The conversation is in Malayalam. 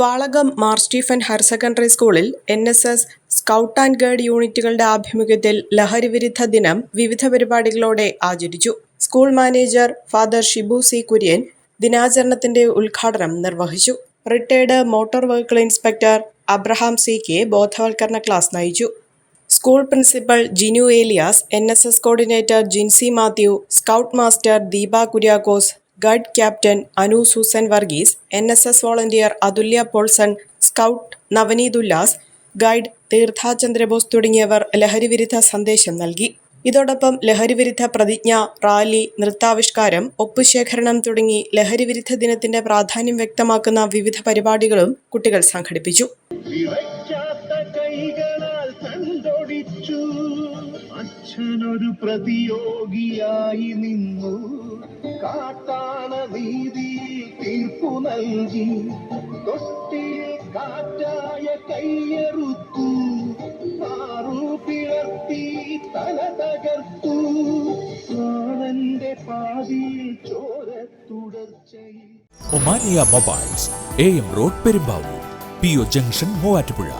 Valakom Mar Stephen higher secondary സ്കൂളിൽ N S S scout and guide യൂണിറ്റുകളുടെ ആഭിമുഖ്യത്തിൽ ലഹരി വിരുദ്ധ ദിനം വിവിധ പരിപാടികളോടെ ആചരിച്ചു. School manager father Shibu C Kurian ദിനാചരണത്തിന്റെ ഉദ്ഘാടനം നിർവഹിച്ചു. Retired motor vehicle inspector Abraham C K ബോധവൽക്കരണ ക്ലാസ് നയിച്ചു. School principal Jinu Eliyas N coordinator Jincy Mathew scout master Deepa Kuriakose guide captain Anu Susan Varghese N S S volunteer Athulya Paulson scout Navaneeth Ullas guide Theertha Chandrabose തുടങ്ങിയവർ ലഹരിവിരുദ്ധ സന്ദേശം നൽകി. ഇതോടൊപ്പം ലഹരിവിരുദ്ധ പ്രതിജ്ഞ റാലി നൃത്താവിഷ്കാരം ഒപ്പുശേഖരണം തുടങ്ങി ലഹരിവിരുദ്ധ ദിനത്തിന്റെ പ്രാധാന്യം വ്യക്തമാക്കുന്ന വിവിധ പരിപാടികളും കുട്ടികൾ സംഘടിപ്പിച്ചു. കണ്ടൊടിച്ചു അച്ഛനൊരു പ്രതിയോഗിയായി നിന്നു. കാട്ടാണ നീതി തീർപ്പു നൽകി. തൊട്ടിൽ കാറ്റായ കയ്യെറുത്തു. മാറു പിളർത്തി തല തകർത്തു. Omania mobiles A M road Perumbavoor P O junction Muvattupuzha.